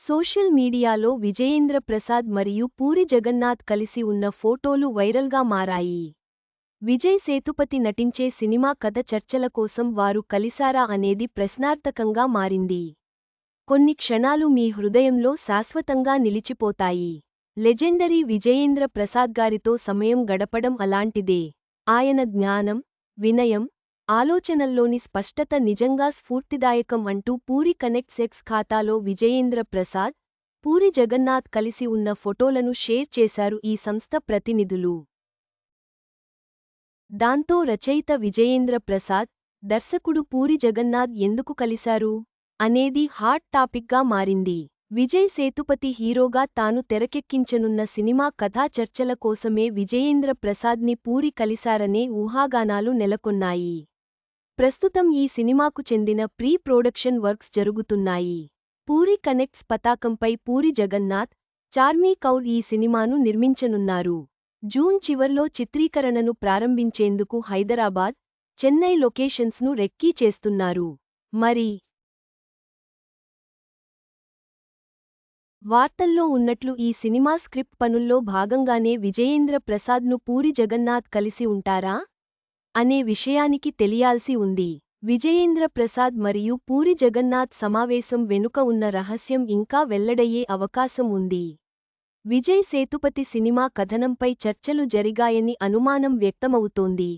Social మీడియాలో విజయేంద్ర ప్రసాద్ మరియు పూరి జగన్నాథ్ కలిసి ఉన్న ఫోటోలు వైరల్గా మారాయి. విజయ్ సేతుపతి నటించే సినిమా కథ చర్చల కోసం వారు కలిసారా అనేది ప్రశ్నార్థకంగా మారింది. కొన్ని క్షణాలు మీ హృదయంలో శాశ్వతంగా నిలిచిపోతాయి. లెజెండరీ విజయేంద్ర ప్రసాద్ గారితో సమయం గడపడం అలాంటిదే. ఆయన జ్ఞానం వినయం ఆలోచనల్లోని స్పష్టత నిజంగా స్ఫూర్తిదాయకం అంటూ పూరి కనెక్ట్ సెక్స్ ఖాతాలో విజయేంద్ర ప్రసాద్ పూరి జగన్నాథ్ కలిసి ఉన్న ఫోటోలను షేర్ చేశారు ఈ సంస్థ ప్రతినిధులు. దాంతో రచయిత విజయేంద్ర ప్రసాద్ దర్శకుడు పూరి జగన్నాథ్ ఎందుకు కలిశారు? అనేది హాట్ టాపిక్గా మారింది. విజయ్ సేతుపతి హీరోగా తాను తెరకెక్కించనున్న సినిమా కథా చర్చల కోసమే విజయేంద్ర ప్రసాద్ని పూరి కలిశారనే ఊహాగానాలు నెలకొన్నాయి. ప్రస్తుతం ఈ సినిమాకు చెందిన ప్రీ ప్రొడక్షన్ వర్క్స్ జరుగుతున్నాయి. పూరి కనెక్ట్స్ పతాకంపై పూరి జగన్నాథ్ చార్మీ కౌర్ ఈ సినిమాను నిర్మించనున్నారు. జూన్ చివర్లో చిత్రీకరణను ప్రారంభించేందుకు హైదరాబాద్ చెన్నై లొకేషన్స్ను రెక్కీ చేస్తున్నారు. మరి వార్తల్లో ఉన్నట్లు ఈ సినిమా స్క్రిప్ట్ పనుల్లో భాగంగానే విజయేంద్ర ప్రసాద్ను పూరి జగన్నాథ్ కలిసి ఉంటారా? అనే విషయానికి తెలియాల్సి ఉంది. విజయేంద్ర ప్రసాద్ మరియు పూరి జగన్నాథ్ సమావేశం వెనుక ఉన్న రహస్యం ఇంకా వెల్లడయ్యే అవకాశం ఉంది. విజయ్ సేతుపతి సినిమా కథనంపై చర్చలు జరిగాయని అనుమానం వ్యక్తమవుతోంది.